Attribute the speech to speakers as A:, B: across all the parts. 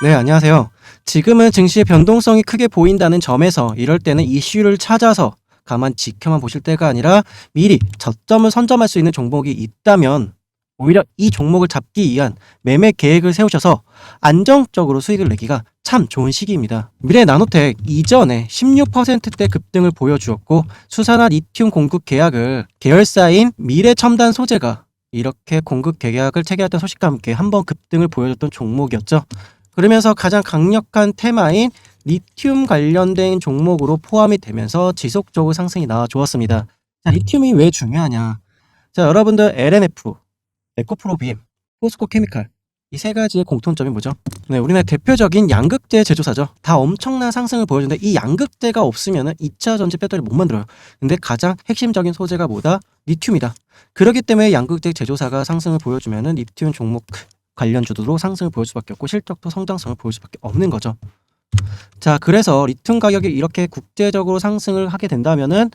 A: 네, 안녕하세요. 지금은 증시의 변동성이 크게 보인다는 점에서 이럴 때는 이슈를 찾아서 가만 지켜만 보실 때가 아니라 미리 저점을 선점할 수 있는 종목이 있다면 오히려 이 종목을 잡기 위한 매매 계획을 세우셔서 안정적으로 수익을 내기가 참 좋은 시기입니다. 미래 나노텍 이전에 16%대 급등을 보여주었고 수산화 리튬 공급 계약을 계열사인 미래 첨단 소재가 이렇게 공급 계약을 체결했던 소식과 함께 한번 급등을 보여줬던 종목이었죠. 그러면서 가장 강력한 테마인 리튬 관련된 종목으로 포함이 되면서 지속적으로 상승이 나와 주었습니다. 자, 리튬이 왜 중요하냐? 자, 여러분들 LNF, 에코프로빔, 포스코 케미칼 이 세 가지의 공통점이 뭐죠? 네, 우리나라 대표적인 양극재 제조사죠. 다 엄청난 상승을 보여주는데 이 양극재가 없으면 2차 전지 배터리 못 만들어요. 근데 가장 핵심적인 소재가 뭐다? 리튬이다. 그렇기 때문에 양극재 제조사가 상승을 보여주면은 리튬 종목 관련 주도 상승을 보일 수밖에 없고 실적도 성장성을 보일 수밖에 없는 거죠. 자, 그래서 리튬 가격이 이렇게 국제적으로 상승을 하게 된다면은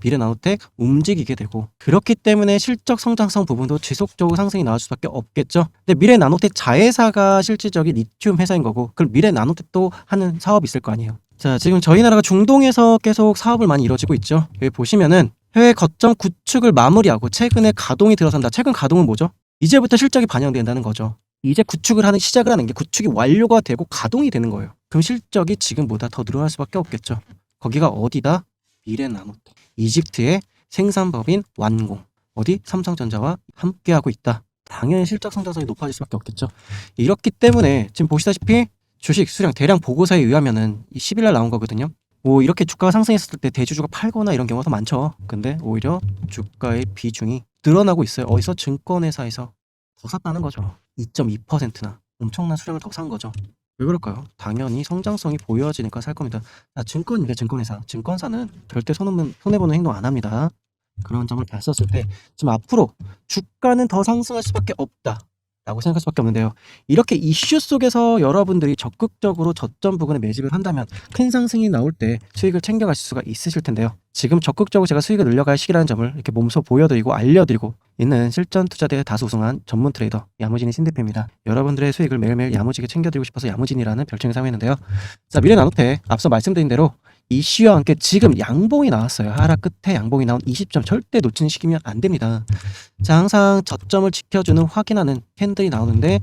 A: 미래 나노텍 움직이게 되고 그렇기 때문에 실적 성장성 부분도 지속적으로 상승이 나올 수밖에 없겠죠. 근데 미래 나노텍 자회사가 실질적인 리튬 회사인 거고 그럼 미래 나노텍도 하는 사업이 있을 거 아니에요. 자, 지금 저희 나라가 중동에서 계속 사업을 많이 이루어지고 있죠. 여기 보시면은 해외 거점 구축을 마무리하고 최근에 가동이 들어선다. 최근 가동은 뭐죠? 이제부터 실적이 반영된다는 거죠. 이제 구축을 하는 시작을 하는 게 구축이 완료가 되고 가동이 되는 거예요. 그럼 실적이 지금보다 더 늘어날 수밖에 없겠죠. 거기가 어디다? 미래 나노텍. 이집트의 생산법인 완공. 어디? 삼성전자와 함께하고 있다. 당연히 실적 성장성이 높아질 수밖에 없겠죠. 이렇기 때문에 지금 보시다시피 주식 수량 대량 보고서에 의하면은 이 10일날 나온 거거든요. 뭐 이렇게 주가가 상승했을 때 대주주가 팔거나 이런 경우가 더 많죠. 근데 오히려 주가의 비중이 늘어나고 있어요. 어디서 증권회사에서 더 샀다는 거죠. 2.2%나 엄청난 수량을 더 산 거죠. 왜 그럴까요? 당연히 성장성이 보여지니까 살 겁니다. 아, 증권이래 증권회사. 증권사는 절대 손해보는, 손해보는 행동 안 합니다. 그런 점을 봤었을 때 지금 앞으로 주가는 더 상승할 수밖에 없다. 라고 생각할 수밖에 없는데요. 이렇게 이슈 속에서 여러분들이 적극적으로 저점 부근에 매집을 한다면 큰 상승이 나올 때 수익을 챙겨가실 수가 있으실 텐데요. 지금 적극적으로 제가 수익을 늘려갈 시기라는 점을 이렇게 몸소 보여드리고 알려드리고 있는 실전 투자대회 다수 우승한 전문 트레이더 야무진이 신대표입니다. 여러분들의 수익을 매일매일 야무지게 챙겨드리고 싶어서 야무진이라는 별칭을 사용했는데요. 자 미래 나노테 앞서 말씀드린 대로 이슈와 함께 지금 양봉이 나왔어요. 하락 끝에 양봉이 나온 20점 절대 놓치는 시기면 안 됩니다. 자 항상 저점을 지켜주는 확인하는 캔들이 나오는데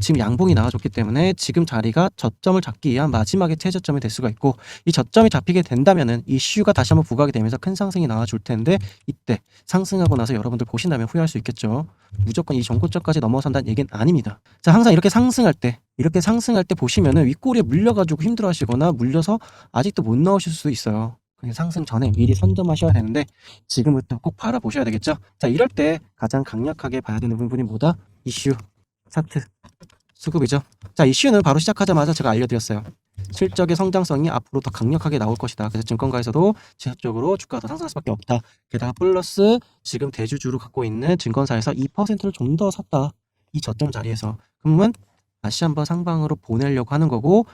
A: 지금 양봉이 나와줬기 때문에 지금 자리가 저점을 잡기 위한 마지막의 최저점이 될 수가 있고 이 저점이 잡히게 된다면은 이슈가 다시 한번 부각이 되면서 큰 상승이 나와줄 텐데 이때 상승하고 나서 여러분들 보신다면 후회할 수 있겠죠. 무조건 이 전고점까지 넘어선다는 얘기는 아닙니다. 자 항상 이렇게 상승할 때 이렇게 상승할 때 보시면은 윗꼬리에 물려가지고 힘들어하시거나 물려서 아직도 못 나오실 수도 있어요. 그냥 상승 전에 미리 선점하셔야 되는데 지금부터 꼭 팔아보셔야 되겠죠. 자 이럴 때 가장 강력하게 봐야 되는 부분이 뭐다? 이슈, 차트, 수급이죠. 자 이슈는 바로 시작하자마자 제가 알려드렸어요. 실적의 성장성이 앞으로 더 강력하게 나올 것이다. 그래서 증권가에서도 지속적으로 주가가 더 상승할 수밖에 없다. 게다가 플러스 지금 대주주로 갖고 있는 증권사에서 2%를 좀 더 샀다. 이 저점 자리에서 그러면 다시 한번 상방으로 보내려고 하는 거고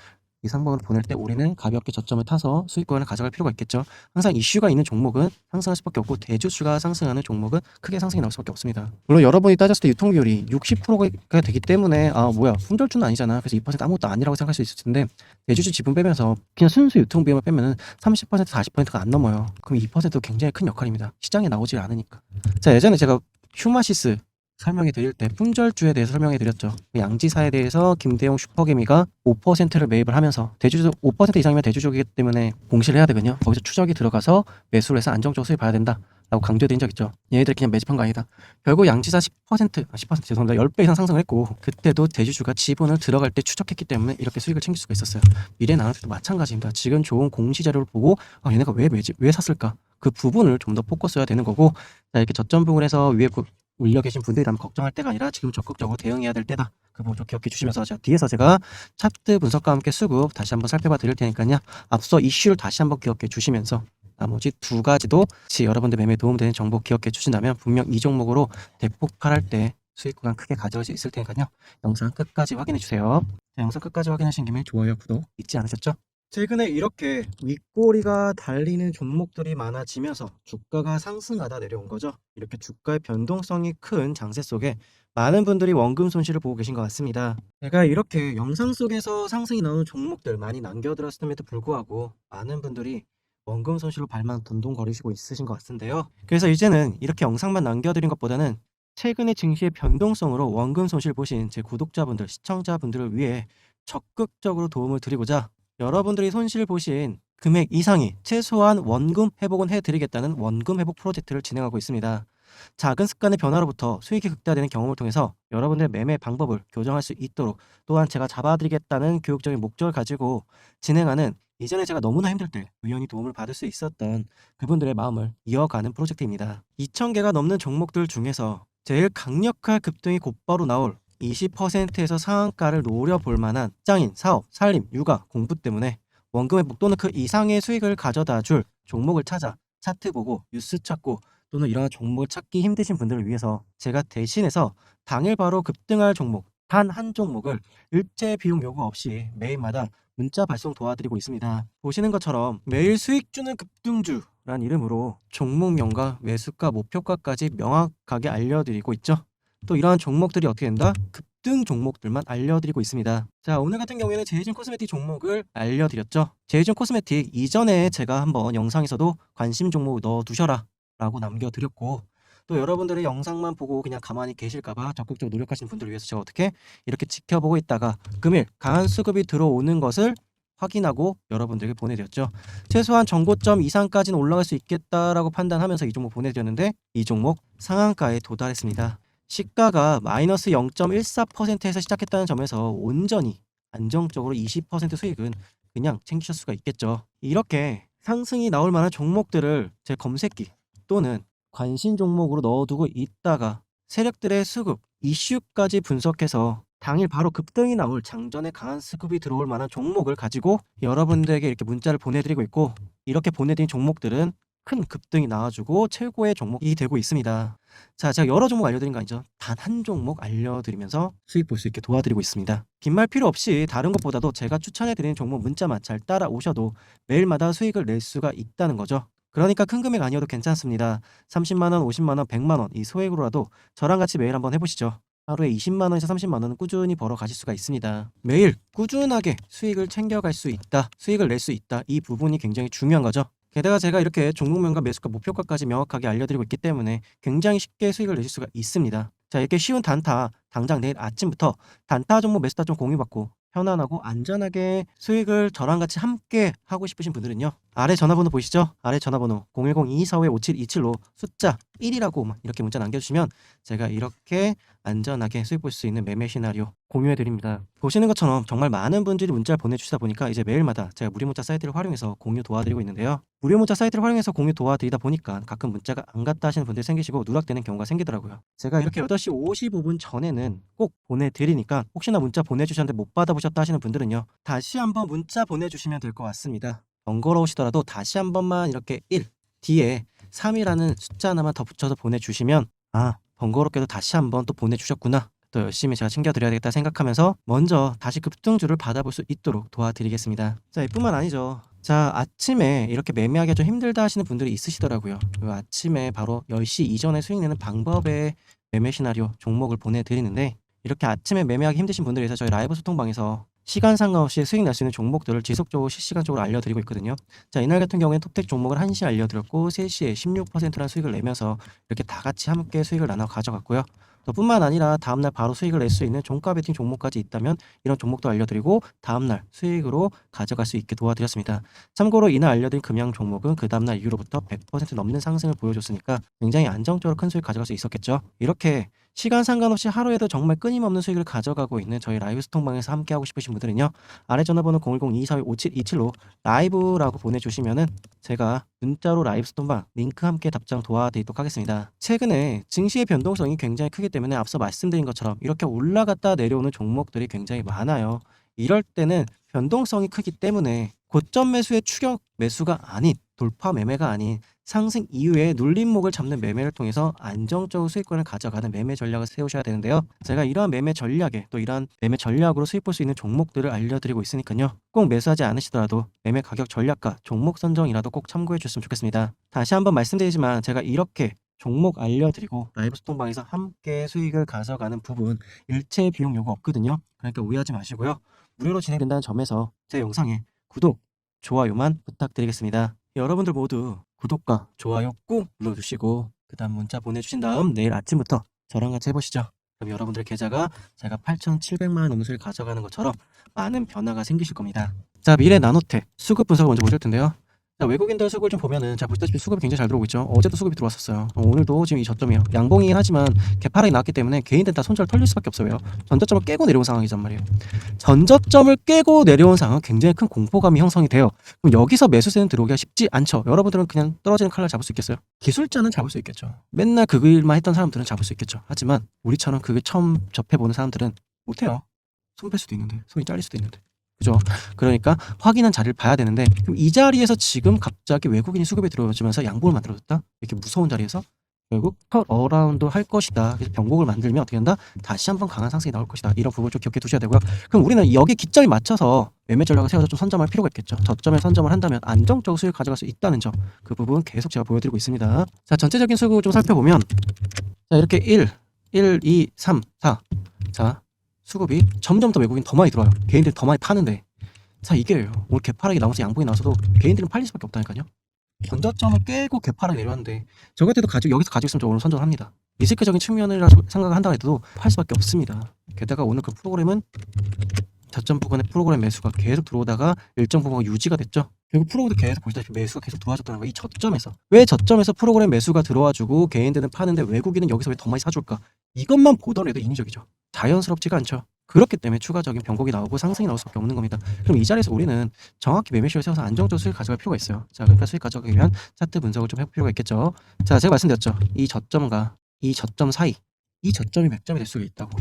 A: 이 상방으로 보낼 때 우리는 가볍게 저점을 타서 수익권을 가져갈 필요가 있겠죠. 항상 이슈가 있는 종목은 상승할 수밖에 없고 대주주가 상승하는 종목은 크게 상승이 나올 수밖에 없습니다. 물론 여러분이 따졌을 때 유통 비율이 60%가 되기 때문에 아 뭐야 품절주는 아니잖아. 그래서 2% 아무것도 아니라고 생각할 수 있을 텐데 대주주 지분 빼면서 그냥 순수 유통 비용을 빼면은 30% 40%가 안 넘어요. 그럼 2%도 굉장히 큰 역할입니다. 시장에 나오질 않으니까. 자 예전에 제가 휴마시스 설명해 드릴 때 품절주에 대해서 설명해 드렸죠. 양지사에 대해서 김대용 슈퍼개미가 5%를 매입을 하면서 대주주 5% 이상이면 대주주이기 때문에 공시를 해야 되거든요. 거기서 추적이 들어가서 매수를 해서 안정적으로 수익 봐야 된다. 라고 강조드린 적 있죠. 얘네들이 그냥 매집한 거 아니다. 결국 양지사 10%, 아, 10% 죄송합니다. 10배 이상 상승을 했고 그때도 대주주가 지분을 들어갈 때 추적했기 때문에 이렇게 수익을 챙길 수가 있었어요. 미래 나노텍도 마찬가지입니다. 지금 좋은 공시 자료를 보고 아, 얘네가 왜 매집, 왜 샀을까? 그 부분을 좀 더 포커스 해야 되는 거고 자, 이렇게 저점 부분에서 위에 구- 올려 계신 분들이라면 걱정할 때가 아니라 지금 적극적으로 대응해야 될 때다. 그 부분 좀 기억해 주시면서 제가 뒤에서 제가 차트 분석과 함께 수급 다시 한번 살펴봐 드릴 테니까요. 앞서 이슈를 다시 한번 기억해 주시면서 나머지 두 가지도 혹시 여러분들 매매에 도움되는 정보 기억해 주신다면 분명 이 종목으로 대폭발할 때 수익 구간 크게 가져올 수 있을 테니까요. 영상 끝까지 확인해 주세요. 자, 영상 끝까지 확인하신 김에 좋아요, 구독 잊지 않으셨죠? 최근에 이렇게 윗꼬리가 달리는 종목들이 많아지면서 주가가 상승하다 내려온 거죠. 이렇게 주가의 변동성이 큰 장세 속에 많은 분들이 원금 손실을 보고 계신 것 같습니다. 제가 이렇게 영상 속에서 상승이 나오는 종목들 많이 남겨드렸음에도 불구하고 많은 분들이 원금 손실로 발만 던동거리시고 있으신 것 같은데요. 그래서 이제는 이렇게 영상만 남겨드린 것보다는 최근의 증시의 변동성으로 원금 손실 보신 제 구독자분들, 시청자분들을 위해 적극적으로 도움을 드리고자 여러분들이 손실 보신 금액 이상이 최소한 원금 회복은 해드리겠다는 원금 회복 프로젝트를 진행하고 있습니다. 작은 습관의 변화로부터 수익이 극대화되는 경험을 통해서 여러분들의 매매 방법을 교정할 수 있도록 또한 제가 잡아드리겠다는 교육적인 목적을 가지고 진행하는 이전에 제가 너무나 힘들 때 우연히 도움을 받을 수 있었던 그분들의 마음을 이어가는 프로젝트입니다. 2,000개가 넘는 종목들 중에서 제일 강력한 급등이 곧바로 나올 20%에서 상한가를 노려볼 만한 직장인, 사업, 살림, 육아, 공부 때문에 원금 회복 또는 그 이상의 수익을 가져다 줄 종목을 찾아 차트 보고 뉴스 찾고 또는 이러한 종목을 찾기 힘드신 분들을 위해서 제가 대신해서 당일 바로 급등할 종목 단 한 종목을 일체 비용 요구 없이 매일마다 문자 발송 도와드리고 있습니다. 보시는 것처럼 매일 수익 주는 급등주 란 이름으로 종목명과 매수가 목표가까지 명확하게 알려드리고 있죠. 또 이러한 종목들이 어떻게 된다? 급등 종목들만 알려드리고 있습니다. 자, 오늘 같은 경우에는 제이준 코스메틱 종목을 알려드렸죠. 제이준 코스메틱 이전에 제가 한번 영상에서도 관심 종목 넣어두셔라 라고 남겨드렸고 또 여러분들의 영상만 보고 그냥 가만히 계실까봐 적극적으로 노력하시는 분들을 위해서 제가 어떻게 이렇게 지켜보고 있다가 금일 강한 수급이 들어오는 것을 확인하고 여러분들에게 보내드렸죠. 최소한 정고점 이상까지는 올라갈 수 있겠다라고 판단하면서 이 종목 보내드렸는데 이 종목 상한가에 도달했습니다. 시가가 마이너스 0.14%에서 시작했다는 점에서 온전히 안정적으로 20% 수익은 그냥 챙기실 수가 있겠죠. 이렇게 상승이 나올 만한 종목들을 제 검색기 또는 관심 종목으로 넣어두고 있다가 세력들의 수급, 이슈까지 분석해서 당일 바로 급등이 나올 장전에 강한 수급이 들어올 만한 종목을 가지고 여러분들에게 이렇게 문자를 보내드리고 있고 이렇게 보내드린 종목들은 큰 급등이 나와주고 최고의 종목이 되고 있습니다. 자, 제가 여러 종목 알려드린 거 아니죠? 단 한 종목 알려드리면서 수익 볼 수 있게 도와드리고 있습니다. 긴말 필요 없이 다른 것보다도 제가 추천해드리는 종목 문자만 잘 따라오셔도 매일마다 수익을 낼 수가 있다는 거죠. 그러니까 큰 금액 아니어도 괜찮습니다. 30만원, 50만원, 100만원 이 소액으로라도 저랑 같이 매일 한번 해보시죠. 하루에 20만 원에서 30만 원은 꾸준히 벌어 가실 수가 있습니다. 매일 꾸준하게 수익을 챙겨갈 수 있다, 수익을 낼 수 있다. 이 부분이 굉장히 중요한 거죠. 게다가 제가 이렇게 종목명과 매수가 목표가까지 명확하게 알려드리고 있기 때문에 굉장히 쉽게 수익을 내실 수가 있습니다. 자 이렇게 쉬운 단타 당장 내일 아침부터 단타 종목 매수다 좀 공유받고 편안하고 안전하게 수익을 저랑 같이 함께 하고 싶으신 분들은요 아래 전화번호 보이시죠? 아래 전화번호 010-2245-5727로 숫자 1이라고 이렇게 문자 남겨주시면 제가 이렇게 안전하게 수익 볼수 있는 매매 시나리오 공유해 드립니다. 보시는 것처럼 정말 많은 분들이 문자를 보내주시다 보니까 이제 매일마다 제가 무료 문자 사이트를 활용해서 공유 도와드리고 있는데요. 무료 문자 사이트를 활용해서 공유 도와드리다 보니까 가끔 문자가 안 갔다 하시는 분들이 생기시고 누락되는 경우가 생기더라고요. 제가 이렇게 8시 55분 전에는 꼭 보내드리니까 혹시나 문자 보내주셨는데 못 받아보셨다 하시는 분들은요. 다시 한번 문자 보내주시면 될 것 같습니다. 번거로우시더라도 다시 한 번만 이렇게 1 뒤에 3이라는 숫자 하나만 더 붙여서 보내주시면 아 번거롭게도 다시 한번 또 보내주셨구나. 또 열심히 제가 챙겨드려야 되겠다 생각하면서 먼저 다시 급등주를 받아볼 수 있도록 도와드리겠습니다. 자 이뿐만 아니죠. 자 아침에 이렇게 매매하기가 좀 힘들다 하시는 분들이 있으시더라고요. 그 아침에 바로 10시 이전에 수익 내는 방법의 매매 시나리오 종목을 보내드리는데 이렇게 아침에 매매하기 힘드신 분들을 위해서 저희 라이브 소통방에서 시간 상관없이 수익 낼수 있는 종목들을 지속적으로 실시간적으로 알려드리고 있거든요. 자, 이날 같은 경우에는 톱텍 종목을 1시에 알려드렸고 3시에 16%라는 수익을 내면서 이렇게 다 같이 함께 수익을 나눠 가져갔고요. 또 뿐만 아니라 다음날 바로 수익을 낼 수 있는 종가 베팅 종목까지 있다면 이런 종목도 알려드리고 다음날 수익으로 가져갈 수 있게 도와드렸습니다. 참고로 이날 알려드린 금양 종목은 그 다음날 이후로부터 100% 넘는 상승을 보여줬으니까 굉장히 안정적으로 큰 수익 가져갈 수 있었겠죠. 이렇게 시간 상관없이 하루에도 정말 끊임없는 수익을 가져가고 있는 저희 라이브 스톡방에서 함께하고 싶으신 분들은 요. 아래 전화번호 010-2242-5727로 라이브라고 보내주시면은 제가 문자로 라이브 스톡방 링크 함께 답장 도와드리도록 하겠습니다. 최근에 증시의 변동성이 굉장히 크기 때문에 앞서 말씀드린 것처럼 이렇게 올라갔다 내려오는 종목들이 굉장히 많아요. 이럴 때는 변동성이 크기 때문에 고점 매수의 추격 매수가 아닌 돌파 매매가 아닌 상승 이후에 눌림목을 잡는 매매를 통해서 안정적으로 수익권을 가져가는 매매 전략을 세우셔야 되는데요. 제가 이러한 매매 전략에 또 이러한 매매 전략으로 수익 볼수 있는 종목들을 알려드리고 있으니까요. 꼭 매수하지 않으시더라도 매매 가격 전략과 종목 선정이라도 꼭 참고해 주셨으면 좋겠습니다. 다시 한번 말씀드리지만 제가 이렇게 종목 알려드리고 라이브 소통방에서 함께 수익을 가져가는 부분 일체 비용 요구 없거든요. 그러니까 오해하지 마시고요. 무료로 진행된다는 점에서 제 영상에 구독, 좋아요만 부탁드리겠습니다. 여러분들 모두 구독과 좋아요 꾹 눌러주시고 그 다음 문자 보내주신 다음 내일 아침부터 저랑 같이 해보시죠. 그럼 여러분들 계좌가 제가 8,700만 원 음수를 가져가는 것처럼 많은 변화가 생기실 겁니다. 자 미래 나노텍 수급 분석을 먼저 보실 텐데요. 자, 외국인들 수급을 좀 보면은 자 보시다시피 수급이 굉장히 잘 들어오고 있죠. 어제도 수급이 들어왔었어요. 어, 오늘도 지금 이 저점이에요. 양봉이긴 하지만 개파락이 나왔기 때문에 개인들 다 손절 털릴 수밖에 없어요. 전저점을 깨고 내려온 상황이란 말이에요. 전저점을 깨고 내려온 상황은 굉장히 큰 공포감이 형성이 돼요. 그럼 여기서 매수세는 들어오기가 쉽지 않죠. 여러분들은 그냥 떨어지는 칼날 잡을 수 있겠어요? 기술자는 잡을 수 있겠죠. 맨날 그 일만 했던 사람들은 잡을 수 있겠죠. 하지만 우리처럼 그게 처음 접해보는 사람들은 못해요. 손뺄 수도 있는데, 손이 잘릴 수도 있는데. 그죠? 그러니까 확인한 자리를 봐야 되는데 그럼 이 자리에서 지금 갑자기 외국인이 수급에 들어오면서 양봉을 만들어줬다? 이렇게 무서운 자리에서 결국 컷 어라운드 할 것이다. 그래서 변곡을 만들면 어떻게 한다? 다시 한번 강한 상승이 나올 것이다. 이런 부분을 좀 기억해 두셔야 되고요. 그럼 우리는 여기 기점에 맞춰서 매매 전략을 세워서 좀 선점할 필요가 있겠죠. 저점에 선점을 한다면 안정적으로 수익을 가져갈 수 있다는 점. 그 부분 계속 제가 보여드리고 있습니다. 자, 전체적인 수급을 좀 살펴보면 자, 이렇게 1, 1, 2, 3, 4. 자, 수급이 점점 더 외국인 더 많이 들어와요. 개인들이 더 많이 파는데. 자, 이게요. 오늘 개파락이 나와서 양봉이 나와서도 개인들은 팔릴 수밖에 없다니까요. 전저점을 깨고 개파락이 내려왔는데 저 같아도 가지고 여기서 가지고 있으면 저 오늘 선전합니다. 리스크적인 측면이라 생각을 한다 해도 팔 수밖에 없습니다. 게다가 오늘 그 프로그램은 저점 부근에 프로그램 매수가 계속 들어오다가 일정 부분가 유지가 됐죠. 결국 프로그램도 계속 보시다시피 매수가 계속 들어와줬다는 거예요. 이 저점에서. 왜 저점에서 프로그램 매수가 들어와주고 개인들은 파는데 외국인은 여기서 왜 더 많이 사줄까? 이것만 보더라도 인위적이죠. 자연스럽지가 않죠. 그렇기 때문에 추가적인 변곡이 나오고 상승이 나올 수밖에 없는 겁니다. 그럼 이 자리에서 우리는 정확히 매매시를 세워서 안정적으로 수익 가져갈 필요가 있어요. 자, 그러니까 수익 가져가기 위한 차트 분석을 좀 해볼 필요가 있겠죠. 자, 제가 말씀드렸죠. 이 저점과 이 저점 사이, 이 저점이 몇 점이 될 수가 있다고.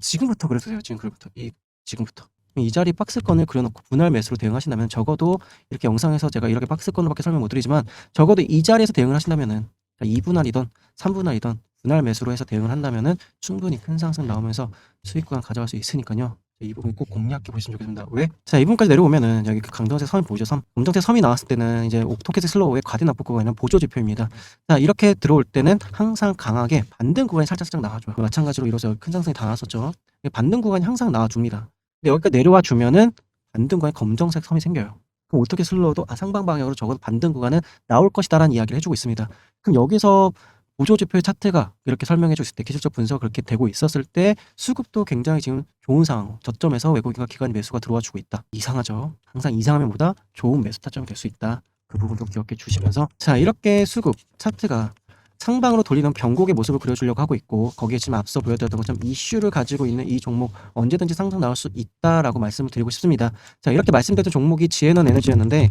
A: 지금부터 그래주세요. 지금 그부터 이 지금부터. 이 자리 박스권을 그려놓고 분할 매수로 대응하신다면 적어도 이렇게 영상에서 제가 이렇게 박스권으로밖에 설명 못 드리지만 적어도 이 자리에서 대응을 하신다면은 2분할이던 3분할이던 분할 매수로 해서 대응을 한다면은 충분히 큰 상승 나오면서 수익 구간 가져갈 수 있으니까요. 이 부분 꼭 공략해 보시면 좋겠습니다. 왜? 자, 이 부분까지 내려오면은 여기 그 강정색 섬이 보이죠? 섬. 검정색 섬이 나왔을 때는 이제 옥토켓 슬로우의 과대 납부 구간은 보조 지표입니다. 자, 이렇게 들어올 때는 항상 강하게 반등 구간이 살짝 살짝 나와줘요. 마찬가지로 이로써 큰 상승이 다 나왔었죠. 반등 구간이 항상 나와줍니다. 근데 여기까지 내려와 주면은 반등 구간에 검정색 섬이 생겨요. 그럼 어떻게 슬로우도 아, 상방 방향으로 적어도 반등 구간은 나올 것이다라는 이야기를 해주고 있습니다. 그럼 여기서 보조 지표의 차트가 이렇게 설명해 줬을 때 기술적 분석 그렇게 되고 있었을 때 수급도 굉장히 지금 좋은 상황 저점에서 외국인과 기관 매수가 들어와 주고 있다 이상하죠 항상 이상하면 보다 좋은 매수 타점이 될 수 있다 그 부분도 기억해 주시면서 자 이렇게 수급 차트가 상방으로 돌리는 변곡의 모습을 그려주려고 하고 있고 거기에 지금 앞서 보여드렸던 것처럼 이슈를 가지고 있는 이 종목 언제든지 상승 나올 수 있다라고 말씀을 드리고 싶습니다 자 이렇게 말씀드렸던 종목이 지에넌 에너지였는데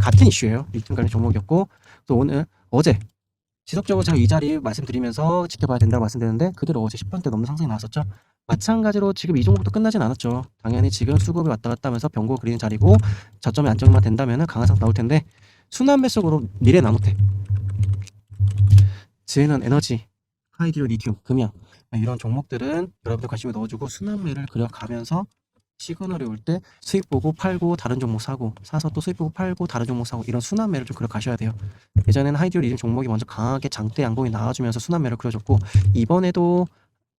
A: 같은 이슈예요 리튬 관련 종목이었고 또 오늘 어제 지속적으로 제가 이 자리 말씀드리면서 지켜봐야 된다고 말씀드렸는데 그대로 어제 10번대 넘는 상승이 나왔었죠. 마찬가지로 지금 이 종목도 끝나진 않았죠. 당연히 지금 수급이 왔다 갔다 하면서 변곡을 그리는 자리고 저점이 안정만 된다면 강한 상승 나올 텐데 순환 매수으로 미래 나노텍 지혜는 에너지 하이디오 리튬 금양 이런 종목들은 여러분들 관심을 넣어주고 순환매를 그려가면서 시그널이 올 때 수익 보고 팔고 다른 종목 사고 사서 또 수익 보고 팔고 다른 종목 사고 이런 순환매를 좀 그려 가셔야 돼요. 예전에는 하이디오 리듬 종목이 먼저 강하게 장대 양봉이 나와주면서 순환매를 그려줬고 이번에도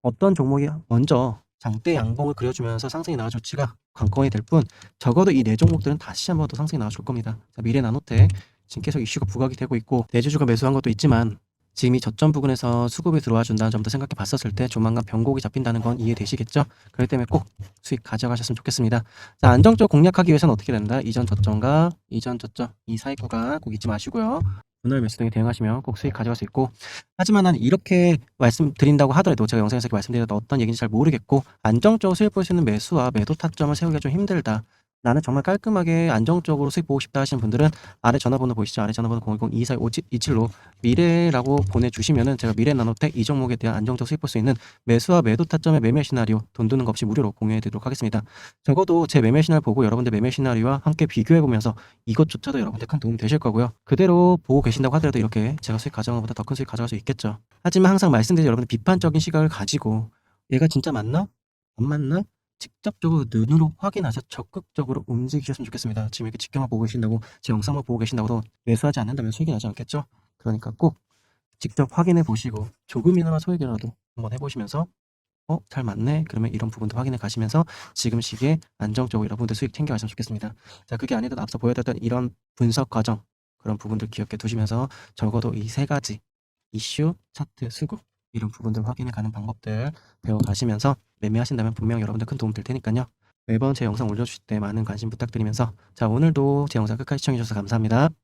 A: 어떤 종목이 먼저 장대 양봉을 그려주면서 상승이 나와줬지가 관건이 될 뿐 적어도 이 네 종목들은 다시 한번 더 상승이 나와줄 겁니다. 자, 미래 나노텍 지금 계속 이슈가 부각이 되고 있고 내주주가 매수한 것도 있지만 지금 이 저점 부근에서 수급이 들어와 준다는 점도 생각해 봤었을 때 조만간 변곡이 잡힌다는 건 이해되시겠죠? 그렇기 때문에 꼭 수익 가져가셨으면 좋겠습니다. 자, 안정적으로 공략하기 위해서는 어떻게 된다? 이전 저점과 이전 저점 이 사이 구간 꼭 잊지 마시고요. 분할 매수 등에 대응하시면 꼭 수익 가져갈 수 있고 하지만 난 이렇게 말씀드린다고 하더라도 제가 영상에서 말씀드려도 어떤 얘기인지 잘 모르겠고 안정적으로 수익 볼 수 있는 매수와 매도 타점을 세우기가 좀 힘들다. 나는 정말 깔끔하게 안정적으로 수익 보고 싶다 하시는 분들은 아래 전화번호 보이시죠? 아래 전화번호 010-2427로 미래라고 보내주시면은 제가 미래 나노텍 이 종목에 대한 안정적 수익 볼 수 있는 매수와 매도 타점의 매매 시나리오 돈 드는 거 없이 무료로 공유해 드리도록 하겠습니다. 적어도 제 매매 시나리오 보고 여러분들 매매 시나리오와 함께 비교해 보면서 이것조차도 여러분들 큰 도움이 되실 거고요. 그대로 보고 계신다고 하더라도 이렇게 제가 수익 가져간 것보다 더 큰 수익 가져갈 수 있겠죠. 하지만 항상 말씀드린 여러분들 비판적인 시각을 가지고 얘가 진짜 맞나? 안 맞나? 직접적으로 눈으로 확인하셔 적극적으로 움직이셨으면 좋겠습니다. 지금 이렇게 지켜만 보고 계신다고 제 영상만 보고 계신다고도 매수하지 않는다면 수익이 나지 않겠죠? 그러니까 꼭 직접 확인해 보시고 조금이나마 소액이라도 한번 해보시면서 어, 잘 맞네. 그러면 이런 부분도 확인해 가시면서 지금 시기에 안정적으로 여러분들 수익 챙겨 가시면 좋겠습니다. 자, 그게 아니더라도 앞서 보여드렸던 이런 분석 과정, 그런 부분들 기억해 두시면서 적어도 이 세 가지 이슈, 차트, 수급 이런 부분들 확인해 가는 방법들 배워가시면서 매매하신다면 분명 여러분들 큰 도움 될 테니까요. 매번 제 영상 올려주실 때 많은 관심 부탁드리면서 자 오늘도 제 영상 끝까지 시청해주셔서 감사합니다.